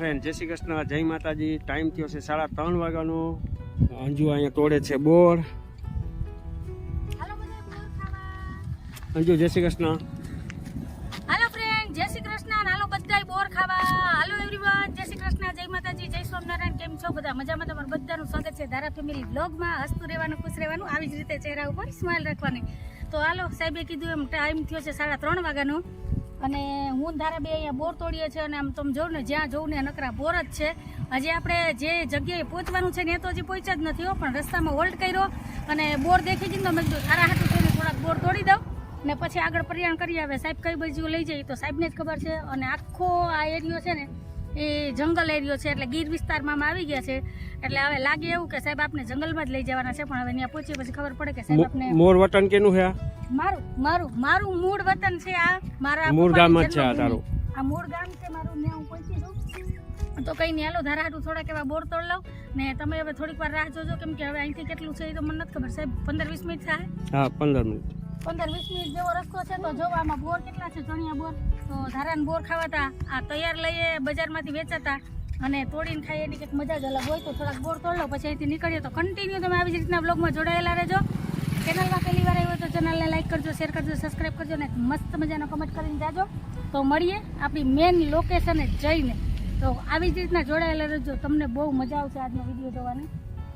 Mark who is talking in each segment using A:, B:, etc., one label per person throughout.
A: Friend જય શ્રી કૃષ્ણ. જય માતાજી. ટાઈમ થયો છે સાડા ત્રણ વાગ્યાનો. અંજુ અહીંયા તોડે છે બોર. અંજુ, જય શ્રી કૃષ્ણ.
B: હાલો ફ્રેન્ડ જય શ્રી કૃષ્ણ. હાલો, બધાય બોર ખાવા. હાલો એવરીવન જય શ્રી કૃષ્ણ. જય માતાજી. જય સ્વામિનારાયણ. કેમ છો બધા? મજામાં તમારું બધાનું સ્વાગત છે ધારા ફેમિલી બ્લોગમાં હસતું રહેવાનું, ખુશ રહેવાનું, આવી જ રીતે ચહેરા ઉપર સ્માઇલ રાખવાની. તો હાલો, સાહેબે કીધું એમ ટાઈમ થયો છે સાડા ત્રણ વાગ્યાનો. અને હું ધારા બે અહીંયા બોર તોડીએ છીએ અને આમ તમે જોઉં ને, જ્યાં જોઉં ને નકરા બોર જ છે. હજી આપણે જે જગ્યાએ પહોંચવાનું છે ને એ તો હજી પહોંચ્યા જ નથી હો, પણ રસ્તામાં હોલ્ટ કર્યો અને બોર દેખી જઈને મેં કીધું સારા હાટું થઈને થોડાક બોર તોડી દઉં ને પછી આગળ પ્રયાણ કરી આવે. સાહેબ કઈ બાજુ લઈ જઈએ તો સાહેબને જ ખબર છે અને આખો આ એરિયો છે ને એ જંગલ એરિયો છે એટલે ગીર વિસ્તારમાં આવી ગયા છે. એટલે હવે લાગે એવું કે સાહેબ આપને જંગલમાં જ લઈ જવાના છે પણ હવે ત્યાં પહોંચી પછી ખબર પડે કે સાહેબ આપને
A: મોર વતન કેનું છે આ?
B: મારું મારું મારું મૂળ વતન છે આ મારા
A: મૂળ ગામ જ છે આ તારું.
B: આ મૂળ ગામ છે મારું ને હું પહોંચી છું. તો કંઈ નહીં હાલો ધારા હાટું થોડાક એવા બોર તોડ લઉં ને તમે હવે થોડીક વાર રાહ જોજો કેમ કે હવે અહીંથી કેટલું છે એ તો મને નથી ખબર. સાહેબ પંદર વીસ મિનિટ થાય?
A: હા પંદર મિનિટ.
B: પંદર વીસ મિનિટ જેવો રસ્તો છે તો જો આમાં બોર કેટલા છે? ચણિયા બોર. તો ધારાને બોર ખાવાતા આ તૈયાર લઈએ બજારમાંથી વેચાતા અને તોડીને ખાઈએ એની કંઈક મજા જ અલગ હોય તો થોડાક બોર તોડ લો પછી અહીંથી નીકળીએ તો કન્ટિન્યુ તમે આવી જ રીતના બ્લોગમાં જોડાયેલા રહેજો. ચેનલમાં પહેલી વાર આવ્યો તો ચેનલને લાઈક કરજો શેર કરજો સબસ્ક્રાઈબ કરજો ને મસ્ત મજાનો કમેન્ટ કરીને જાજો. તો મળીએ આપણી મેન લોકેશને જઈને. તો આવી જ રીતના જોડાયેલા રહેજો. તમને બહુ મજા આવશે આજનો વીડિયો જોવાની.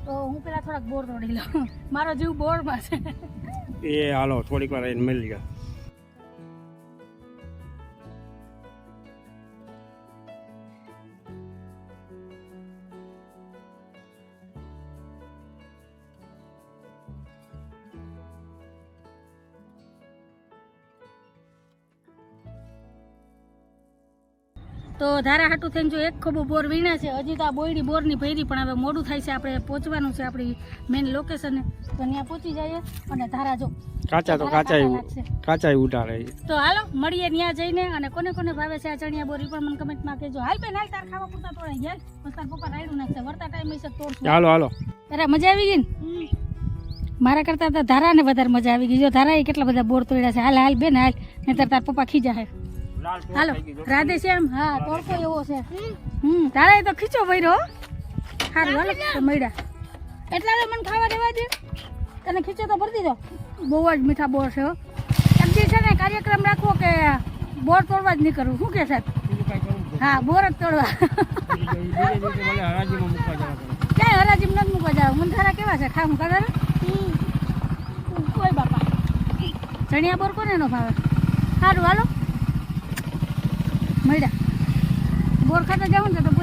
B: તો હું પેલા થોડાક બોર તોડી લઉં. મારો જીવ બોરમાં છે.
A: એ હાલો, થોડીક વાર એને મળી ગયા
B: તો ધારા હાટું થઈને જો એક ખોબો બોર વીણા છે હજી તો આ બોયડી બોરની ભરી પણ હવે મોડું થાય છે આપણે પહોંચવાનું છે આપણી મેઇન લોકેશને તો ત્યાં પહોંચી જઈએ અને ધારા જો.
A: કાચા તો કાચા કાચા ઉતારે
B: તો હાલો મળીએ ત્યાં જઈને અને કોને કોને ભાવે છે આ ચણિયા બોરી પણ મને કમેન્ટમાં કહેજો. હાલ બેન હાલ તાર ખાવા પૂરતા તોડાઈ ગયા. બસ તાર પપ્પા રાયડું નાખશે. વરતા ટાઈમ હશે તોડશું.
A: હાલો હાલો.
B: તારા મજા આવી ગઈ ને? મારા કરતા તો ધારાને વધારે મજા આવી ગઈ. જો ધારાએ કેટલા બધા બોર તોડ્યા છે. હાલ હાલ બેન હાલ. નહીતર તાર પપ્પા ખીજા હે. હાલો રાધે શ્યામ હા તડકો એવો છે. હમ. તારે તો ખીચો ભર્યો સારું હાલો મળ્યા. એટલા તો મને ખાવા દેવા દે. તને ખીચો તો ભરી દીધો. બહુ જ મીઠા બોર છે હો. એક છે ને કાર્યક્રમ રાખવો કે બોર તોડવા જ નહીં કરવું શું કે સાહેબ હા બોર જ તોડવા. ક્યાંય હરાજી નથી મૂકવા જાવ મને તારા કેવા છે? ખાવું કદર કોઈ બાપા. ચણિયા બોર કોને નો ભાવે? સારું હાલો. મળ્યા. બોર ખાતા જાઉં ને તો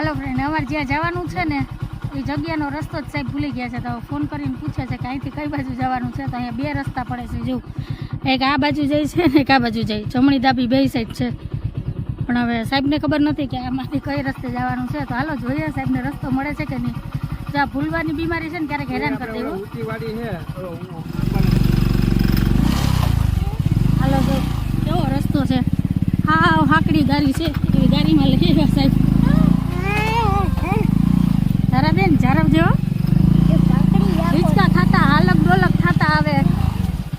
B: હાલો ફ્રેન્ડ અમારે જ્યાં જવાનું છે ને, એ જગ્યાનો રસ્તો જ સાહેબ ભૂલી ગયા છે. તો ફોન કરીને પૂછે છે કે અહીંથી કઈ બાજુ જવાનું છે? તો અહીંયા બે રસ્તા પડે છે જો એક આ બાજુ જાય છે ને એક આ બાજુ જાય જમણી ડાબી બે સાઈડ છે. પણ હવે સાહેબને ખબર નથી કે આમાંથી કઈ રસ્તે જવાનું છે. તો હાલો જોઈએ સાહેબને રસ્તો મળે છે કે નહીં. જ્યાં ભૂલવાની બીમારી છે ને, ક્યારેક હેરાન કરી દેવું. હાલો કેવો રસ્તો છે? હા હાકડી ગાડી છે. એ ગાડીમાં લઈ ગયા સાહેબ. તારા બેન જારવજો. હિંચકા ખાતા હાલક ડોલક ખાતા આવે.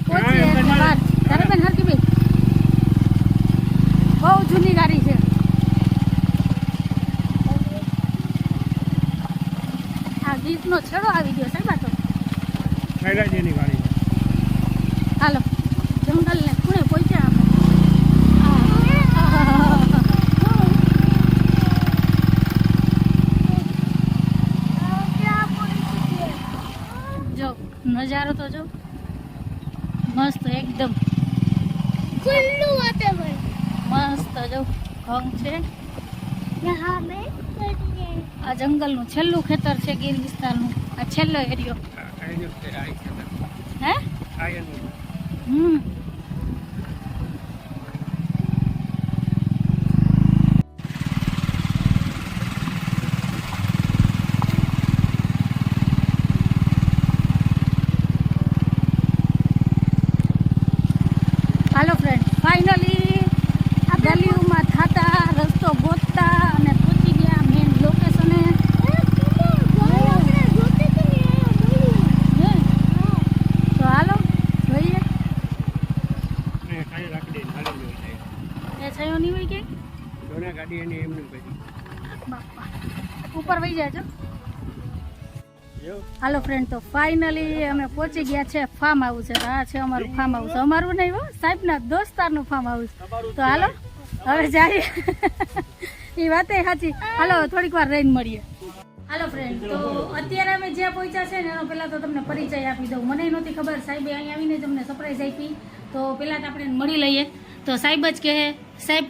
B: પહોંચીએ એટલે બહાર તારા બેન હરકી બેન. બહુ જૂની ગાડી છે. આ ગીતનો છેડો આવી ગયો સાહેબ તો
A: ગાડી
B: હાલો જંગલને ખૂણે પહોંચ્યા અમે નજારો તો જો. મસ્ત એકદમ.
C: ખુલ્લું વાતાવરણ.
B: મસ્ત જો ઘઉં છે.
C: યહાં મેં કરીએ.
B: આ જંગલનું છેલ્લું ખેતર છે ગીર વિસ્તારનું. આ છેલ્લો એરિયો. હે? હમ હાલો ફ્રેન્ડ ફાઇનલી ગલીઓમાં થાતા રસ્તો ગોતતા અને પહોંચી ગયા મેઇન લોકેશને હે તો હાલો જોઈએ એ છયો નહીં હોય કે
A: ગાડી એની એમને પડી
B: બાપા ઉપર વહી જાજો
A: એવું
B: હાલો ફ્રેન્ડ તો ફાઇનલી અમે પહોંચી ગયા છે ફાર્મ હાઉસ આ છે અમારું ફાર્મ હાઉસ અમારું નહીં હો સાહેબના દોસ્તારનું ફાર્મ હાઉસ તો હાલો હવે જઈએ. એ વાતે સાચી. હાલો થોડીક વાર રહીને મળીએ. હાલો ફ્રેન્ડ તો અત્યારે અમે જ્યાં પહોંચ્યા છે ને એનો પહેલાં તો તમને પરિચય આપી દઉં. મને નહોતી ખબર સાહેબે અહીં આવીને જ અમને સરપ્રાઈઝ આપી. તો પહેલાં તો આપણે મળી લઈએ. તો સાહેબ જ કહે સાહેબ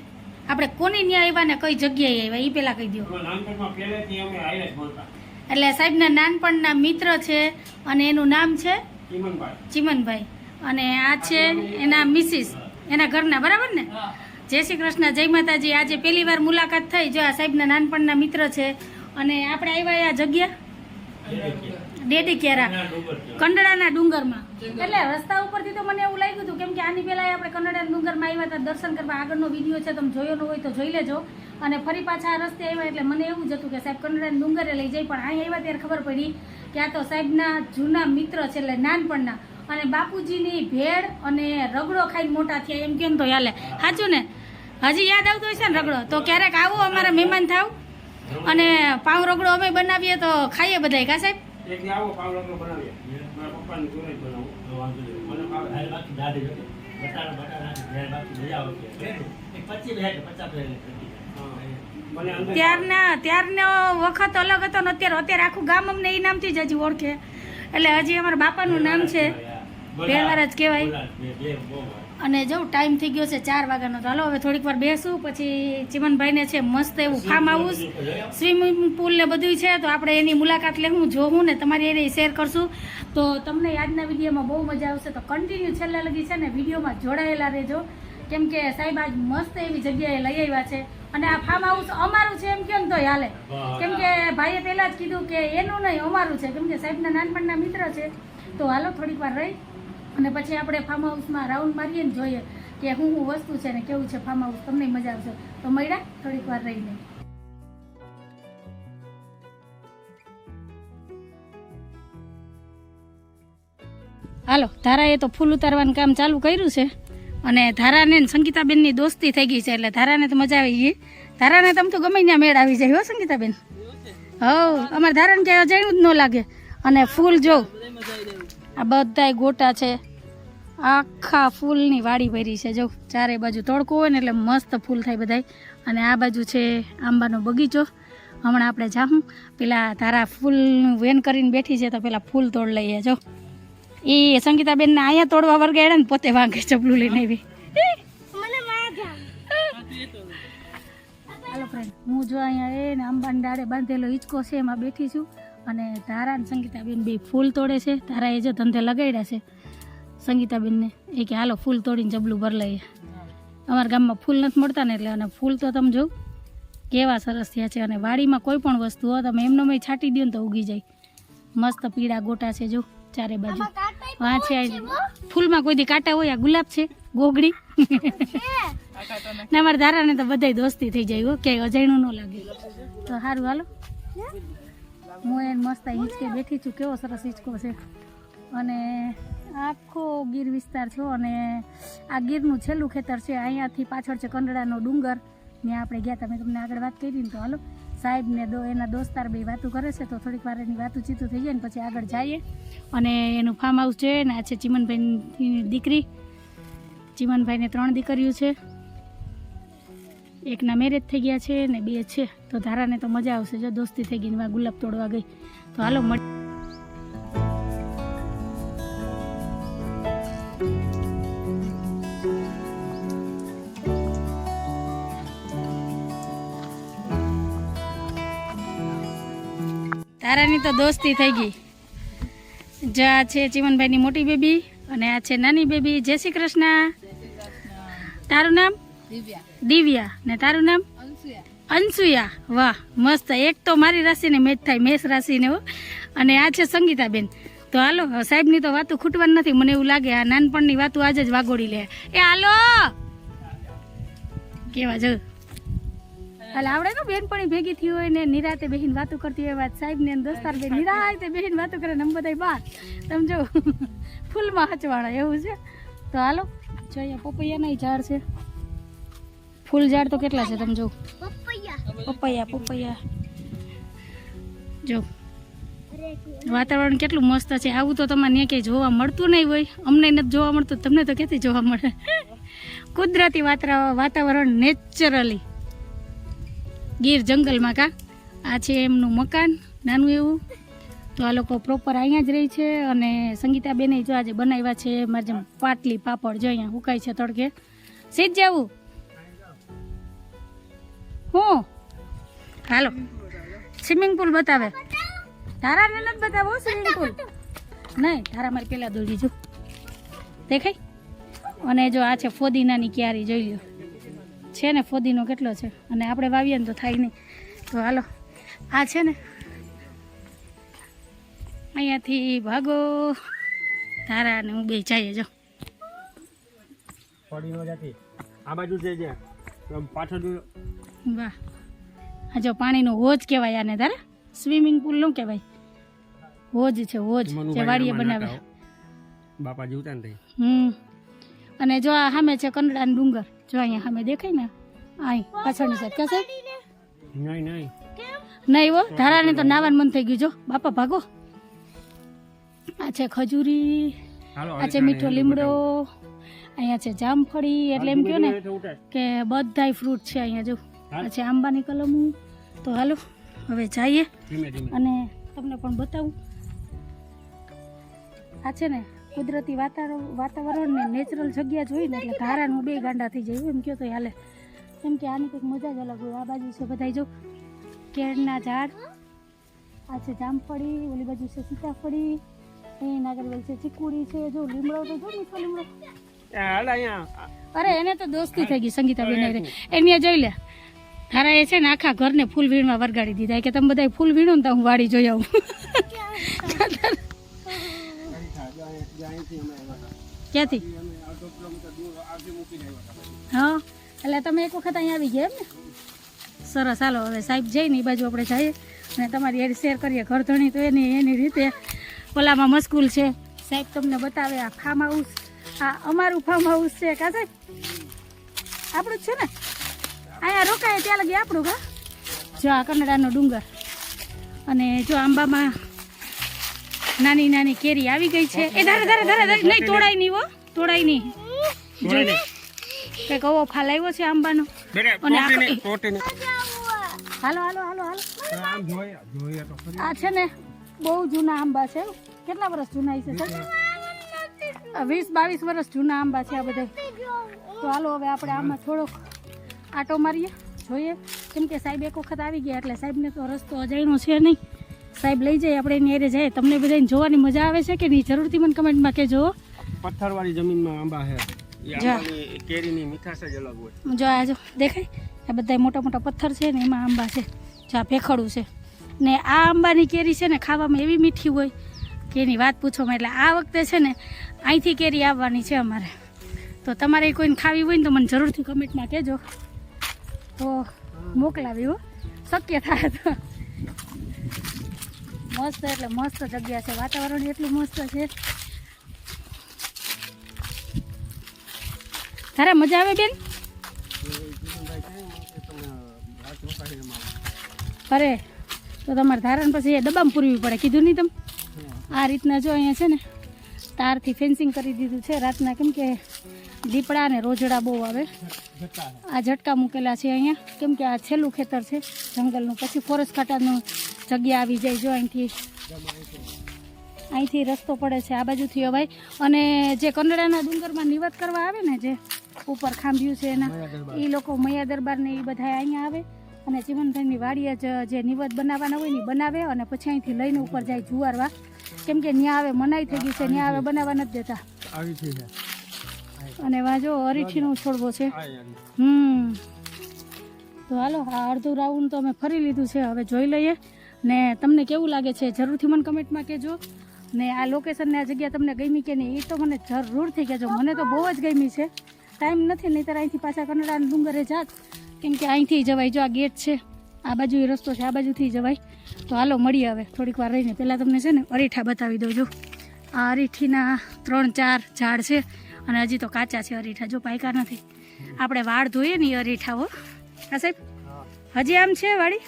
B: આપણે કોની ન્યાય આવ્યા ને કઈ જગ્યાએ આવ્યા એ પહેલાં કહી દો એટલે સાહેબના નાનપણના મિત્ર છે અને એનું નામ છે?
A: ચીમનભાઈ.
B: અને આ છે એના મિસિસ એના ઘરના બરાબર ને? જય શ્રી કૃષ્ણ જય માતાજી. આજે પહેલી વાર મુલાકાત થઈ જો આ સાહેબના નાનપણના મિત્ર છે. અને આપણે આવ્યા આ જગ્યા? ડેડી કેરા કંડળાના ડુંગરમાં. એટલે રસ્તા ઉપરથી તો મને એવું લાગ્યું હતું, કેમ કે આની પહેલાં આપણે કંડળાના ડુંગરમાં આવ્યા હતા, દર્શન કરવા આગળનો વીડિયો છે, તમે જોયો હોય તો જોઈ લેજો. અને ફરી પાછા આ રસ્તે આવ્યા એટલે મને એવું જ હતું કે સાહેબ કંડળાના ડુંગરે લઈ જાય, પણ અહીં આવ્યા ત્યારે ખબર પડી કે આ તો સાહેબના જૂના મિત્ર છે, એટલે નાનપણના. અને બાપુજીની ભેળ અને રગડો ખાઈને મોટા થયા, એમ કેમ તો યાલે સાચું ને? હજી યાદ આવતો હશે ને રગડો? તો ક્યારેક આવો અમારા મહેમાન થાવ. અને પાઉં રગડો અમે બનાવીએ તો ખાઈએ બધાય, કા સાહેબ?
A: એક દી આવો પાવડો બનાવીએ. મારા પપ્પાની જોડે જ બનાવું. મને ભાવે. હા. મને અંદર
B: ત્યારના ત્યારનો વખત અલગ હતો ને અત્યારે અત્યારે આખું ગામ અમને એ નામથી જ હજી ઓળખે. એટલે હજી અમારા બાપાનું નામ છે. ભેળવાર જ કહેવાય. અને જો ટાઈમ થઈ ગયો છે ચાર વાગ્યાનો. તો હાલો હવે થોડીક વાર બેસું પછી ચિમનભાઈને છે મસ્ત એવું ફાર્મ હાઉસ સ્વિમિંગ પુલ ને બધું છે તો આપણે એની મુલાકાત લેવું જોવું ને તમારી એને શેર કરશું. તો તમને આજના વિડીયોમાં બહુ મજા આવશે. તો કન્ટિન્યુ છેલ્લા લગી છે ને વિડીયોમાં જોડાયેલા રહેજો. કેમ કે સાહેબ આજ મસ્ત એવી જગ્યાએ લઈ આવ્યા છે. અને આ ફાર્મ હાઉસ અમારું છે એમ કેમ તો હાલે. કેમ કે ભાઈએ પહેલાં જ કીધું કે એનું નહીં અમારું છે. કેમ કે સાહેબના નાનપણના મિત્ર છે. તો હાલો થોડીક વાર રહી. અને પછી આપણે ફાર્મ હાઉસમાં રાઉન્ડ મારીએ ને જોઈએ કે શું શું વસ્તુ છે ને કેવું છે ફાર્મ હાઉસ તમને મજા આવશે. તો મળ્યા થોડીક વાર રહીને. હાલો, ધારાએ તો ફૂલ ઉતારવાનું કામ ચાલુ કર્યું છે. અને ધારાને સંગીતાબેનની દોસ્તી થઈ ગઈ છે, એટલે ધારાને તો મજા આવી ગઈ. ધારાને તમ તો ગમે ત્યાં મેળ આવી જાય હો, સંગીતાબેન. હો અમારે ધારાને ક્યાંય અજાણ્યું જ ન લાગે. અને ફૂલ જો. આ બધાય ગોટા છે. આખા ફૂલની વાડી ભરી છે. જો ચારે બાજુ તડકો હોય ને એટલે મસ્ત ફૂલ થાય બધાય. અને આ બાજુ છે આંબાનો બગીચો. હમણાં આપણે જાઉં પેલા તારા ફૂલનું વેન કરીને બેઠી છે તો પેલા ફૂલ તોડ લઈએ. જો. એ સંગીતાબેનને અહીંયા તોડવા વર્ગાડ્યા ને પોતે વાંકે ચપલું લઈને આવી. હાલો ફ્રેન્ડ હું જો અહીંયા એ ને આંબાની ડાળે બાંધેલો હિંચકો છે એમાં બેઠી છું. અને તારા અને સંગીતાબેન બે ફૂલ તોડે છે. તારા એ જો ધંધે લગાડ્યા છે. સંગીતાબેનને એ કે હાલો ફૂલ તોડીને જબલું ભર લઈએ. અમારા ગામમાં ફૂલ નથી મળતા ને એટલે અને ફૂલ તો તમે જોઉં કેવા સરસ થયા છે. અને વાડીમાં કોઈ પણ વસ્તુ હો તમે એમનો મેં છાંટી દો ને તો ઉગી જાય. મસ્ત પીળા ગોટા છે જો ચારે બાજુ. વાં છે ફૂલમાં કોઈ દી કાંટા હોય આ ગુલાબ છે ગોગડી. ને અમારા ધારાને તો બધાય દોસ્તી થઈ જાય હો ક્યાંય અજાણ્યું ન લાગે. તો સારું હાલો. હું એને મસ્ત હિંચકે બેઠી છું. કેવો સરસ હિંચકો છે. અને આખો ગીર વિસ્તાર છો અને આ ગીરનું છેલ્લું ખેતર છે. અહીંયાથી પાછળ છે કંડળાનો ડુંગર. ત્યાં આપણે ગયા તમે તમને આગળ વાત કરી ને તો હાલો. સાહેબ ને દો, એના દોસ્તાર બે વાતો કરે છે તો થોડીક વાર એની વાતું ચીતું થઈ જાય ને પછી આગળ જઈએ. અને એનું ફાર્મ હાઉસ છે ને, આ છે ચિમનભાઈની દીકરી. ચિમનભાઈને ત્રણ દીકરીઓ છે. એકના મેરેજ થઈ ગયા છે ને બે છે, તો ધારાને તો મજા આવશે જો દોસ્તી થઈ ગઈ ને ગુલાબ તોડવા ગઈ. તો હાલો મળી તારાની તો દોસ્તી થઈ ગઈ. જો આ છે ચીમનભાઈની મોટી બેબી અને આ છે નાની બેબી. જય શ્રી કૃષ્ણ. તારું નામ? દિવ્યા. ને તારું નામ? અનસુયા વાહ મસ્ત. એક તો મારી રાશિને મેચ થાય મેષ રાશિને હો. અને આ છે સંગીતાબેન. તો હાલો સાહેબની તો વાતું ખૂટવાની નથી. મને એવું લાગે આ નાનપણની વાતું આજે જ વાગોડી લે. એ હાલો! કેવા જો. હાલ આવડે ને બેનપણી ભેગી થઈ હોય ને નિરાતે બેહીન વાતું કરતી હોય વાત સાહેબ ને દોસ્તાર બે નિરાતે બેહીન વાતું કરે ને અમે બધા બાર. તમે જો ફૂલમાં હચવાણા એવું છે. તો હાલો જો અહીંયા પપૈયાના ઝાડ છે. ફૂલ ઝાડ તો કેટલા છે તમે જો?
C: પપૈયા.
B: પપૈયા પપૈયા. જો. વાતાવરણ કેટલું મસ્ત છે. આવું તો તમારે ત્યાં ક્યાંય જોવા મળતું નહીં હોય. અમને નથી જોવા મળતું તમને તો ક્યાંથી જોવા મળે? કુદરતી વાતાવરણ વાતાવરણ નેચરલી. ગીર જંગલમાં કા? આ છે એમનું મકાન નાનું એવું. તો આ લોકો પ્રોપર અહીંયા જ રહે છે અને સંગીતાબેને જો આજે બનાવ્યા છે મારે જેમ પાટલી પાપડ જો અહીંયા હુકાય છે તડકે. સીધ જવું હું. હાલો. સ્વિમિંગ પુલ બતાવે. તારાને નથી બતાવો, સ્વિમિંગ પુલ. નહીં તારા મારી પેલા દોડી જો. દેખાય? અને જો આ છે ફોદીનાની ક્યારી, જોઈ લ્યો. છે ને, ફોદીનો કેટલો છે? અને આપણે વાવીએ ને તો થાય નહીં. તો હાલો. આ છે ને. અહીંયાથી ભાગો. તારા અને હું બે જઈએ, જો.
A: આ બાજુ જઈ જાય. પાછળ
B: વાહ. આ જો પાણીનો હોજ કહેવાય આને તારે. સ્વિમિંગ પુલનું કહેવાય. હોજ છે હોજ. જે વાડીએ બનાવે.
A: બાપા જીવતા ને
B: હમ. અને જો આ સામે છે કંડળાનો ડુંગર. જો અહીંયા સામે દેખાય ને? અહીં પાછળની સાઈડ કે સાહેબ
A: નહીં નહીં.
B: નહીં હો ધારાને તો નાવાનું મન થઈ ગયું. જો બાપા ભાગો. આ છે ખજૂરી આ છે મીઠો લીમડો અહીંયા છે જામફળી એટલે એમ કહો ને કે બધાય ફ્રૂટ છે અહીંયા જો. આ આંબાની કલમ હું. તો હાલો હવે જઈએ અને તમને પણ બતાવું. આ છે ને કુદરતી વાતાવરણ ને નેચરલ જગ્યા જોઈ ને એટલે ધારાનું બે ગાંડા થઈ જાય. એમ કહો તો હાલે. કેમ કે આની કંઈક મજા જ અલગ હોય. આ બાજુ છે બધાય જો કેળના ઝાડ. આ છે જામફળી ઓલી બાજુ છે સીતાફળી. અહીં નાગરવેલ છે ચીકુડી છે. જો લીમડો તો જો મીઠો લીમડો. અરે એને તો દોસ્તી થઈ ગઈ સંગીતા બેન એની જોઈ લે. તારા એ છે ને આખા ઘરને ફૂલ વીણમાં વરગાડી દીધા. કે તમે બધા ફૂલ વીણો ને તો હું વાડી જોઈ આવું. ક્યાંથી? હા, એટલે તમે એક વખત અહીંયા આવી ગયા એમ ને? સરસ, હાલો, હવે સાહેબ જઈને એ બાજુ આપણે જઈએ અને તમારી એડ શેર કરીએ. ઘર ધણી તો એની એની રીતે ઓલામાં મસ્કૂલ છે. સાહેબ તમને બતાવે આ ફાર્મ હાઉસ આ અમારું ફાર્મ હાઉસ છે. કા સાહેબ? આપણું જ છે ને? અહીંયા રોકાય ત્યાં લગી આપણું કા જો આ કનડાનો ડુંગર. અને જો આંબામાં નાની નાની કેરી આવી ગઈ છે. એ ધારે ધારે ધારે ધારે નહીં તોડાય નહીં હો તોડાય નહીં. કંઈક અવો ફાલ આવ્યો છે આંબાનો. અને હાલો હાલો હાલો હાલો. આ છે ને બહુ જૂના આંબા છે કેટલા વર્ષ જૂના છે સાહેબ? વીસ બાવીસ વર્ષ જૂના આંબા છે આ બધા. તો હાલો હવે આપણે આમાં થોડોક આટો મારીએ. જોઈએ. કેમ કે સાહેબ એક વખત આવી ગયા એટલે સાહેબને તો રસ્તો અજાણ્યો છે નહીં. સાહેબ લઈ જાય આપણે એની એરે જઈએ તમને બધાને જોવાની મજા આવે છે કે નહીં? જરૂરથી મને કમેન્ટમાં કહેજો
A: પથ્થરવાળી જમીનમાં આંબા છે.
B: જા.
A: આંબાની કેરીની મીઠાશ જ અલગ હોય.
B: જો આ જો દેખાય? આ બધા મોટા મોટા પથ્થર છે ને એમાં આંબા છે. જો આ ભેખડું છે. ને આ આંબાની કેરી છે ને ખાવામાં એવી મીઠી હોય કે એની વાત પૂછવામાં. એટલે આ વખતે છે ને અહીંથી કેરી આવવાની છે અમારે. તો તમારે કોઈને ખાવી હોય ને તો મને જરૂરથી કમેન્ટમાં કહેજો. તો મોકલાવ્યું શક્ય થાય તો. મસ્ત એટલે મસ્ત જગ્યા છે. વાતાવરણ એટલું મસ્ત છે. તારે મજા આવે બેન? અરે, તો તમારે ધારણ પછી એ ડબ્બામાં પૂરવી પડે. કીધું નહીં તમે? આ રીતના જો અહીંયા છે ને, તારથી ફેન્સિંગ કરી દીધું છે. રાતના કેમ કે દીપડા અને રોજડા બહુ આવે. આ ઝટકા મૂકેલા છે અહીંયા. કેમ કે આ છેલ્લું ખેતર છે જંગલનું. પછી ફોરેસ્ટ કાંટાનું જગ્યા આવી જાય જો અહીંથી. અહીંથી રસ્તો પડે છે આ બાજુથી અવાય અને જે કનડાના ડુંગરમાં નિવત કરવા આવે ને જે ઉપર ખાંભ્યું છે એના એ લોકો મૈયા દરબારને એ બધા અહીંયા આવે. અને જીવનભાઈની વાડીએ જ જે નિવત બનાવવાના હોય ને બનાવે અને પછી અહીંથી લઈને ઉપર જાય જુવારવા. કેમ કે ન્યા આવે મનાઈ થઈ ગઈ છે ન્યા આવે બનાવવા નથી દેતા.
A: આવી છે
B: અને વાજો અરીઠીનો છોડવો છે. હમ. તો હાલો આ અડધું રાઉન્ડ તો અમે ફરી લીધું છે. હવે જોઈ લઈએ. ને તમને કેવું લાગે છે જરૂરથી મને કમેન્ટમાં કહેજો. ને આ લોકેશનને આ જગ્યા તમને ગમી કે નહીં એ તો મને જરૂરથી કહેજો. મને તો બહુ જ ગમી છે. ટાઈમ નથી નહીંતર અહીંથી પાછા કનડાના ડુંગરે જાત. કેમ કે અહીંથી જવાય જો આ ગેટ છે. આ બાજુ એ રસ્તો છે આ બાજુથી જવાય. તો હાલો મળીએ હવે. થોડીક વાર રહીને. પહેલાં તમને છે ને અરીઠા બતાવી દઉં જો. આ અરીઠીના ત્રણ ચાર ઝાડ છે. અને હજી તો કાચા છે, અરીઠા. જો પાયકા નથી. આપણે વાળ ધોઈએ ને એ અરીઠા, હો. સાહેબ? હજી આમ છે
A: હતા?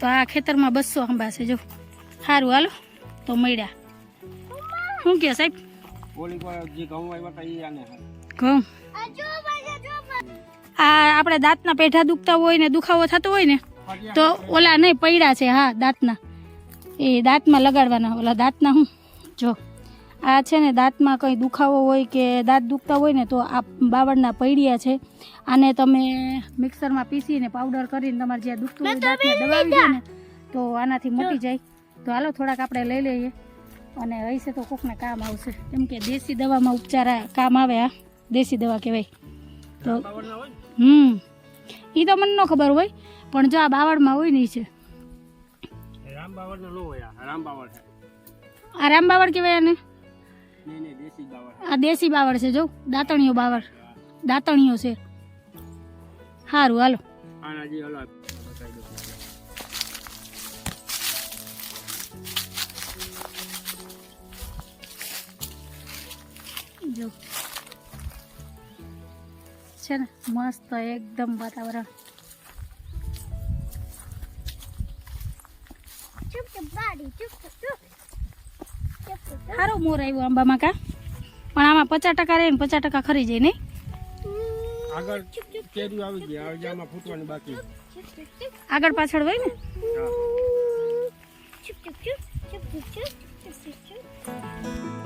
B: તો આ ખેતરમાં બસો આંબા છે, જો. સારું હાલો. તો મળ્યા. શું કે સાહેબ?
A: ઘઉં.
C: આ
B: આપણે દાંતના પેઢા દુખતા હોય ને, દુખાવો થતો હોય ને, તો ઓલા નહીં, પૈડા છે, હા, દાંતના. એ દાંતમાં લગાડવાના, ઓલા દાંતના હું. જો. આ છે ને દાંતમાં કંઈ દુખાવો હોય કે દાંત દુખતા હોય ને તો આ બાવળના પૈડિયા છે. આને તમે મિક્સરમાં પીસીને પાવડર કરીને તમારે જે દુખતું હોય દાંતને દબાવી દો ને તો આનાથી મટી જાય. તો હાલો થોડાક આપણે લઈ લઈએ. અને હશે તો કોકને કામ આવશે. કેમ કે દેશી દવામાં ઉપચાર કામ આવે આ. દેશી દવા કહેવાય. તો
A: ને?
B: હમ. એ તો મને ન ખબર હોય પણ જો આ બાવળમાં હોય ને છે.
A: રામ બાવળના ન હોય આ. રામ બાવળ છે.
B: આ રામ બાવળ કહેવાય આને. આ દેશી બાવળ છે જો દાંતણીઓ બાવળ. દાંતણીઓ છે. સારું હાલો. જે છે ને મસ્ત એકદમ વાતાવરણ.
C: ચૂપ ચૂપ બાડી ચૂપ ચૂપ ચૂપ ચૂપ ચૂપ.
B: સારો મોર આવ્યો આંબામાં કા પણ આમાં પચાસ ટકા રહે ને પચાસ ટકા ખરી જાય નહીં
A: આગળ કેરીઓ આવી ગઈ હવે આમાં ફૂટવાની બાકી
C: ચૂપ ચૂપ ચૂપ
B: આગળ પાછળ હોય ને
A: હા.
C: ચૂપ ચૂપ ચૂપ ચૂપ ચૂપ ચૂપ ચૂપ ચૂપ ચૂપ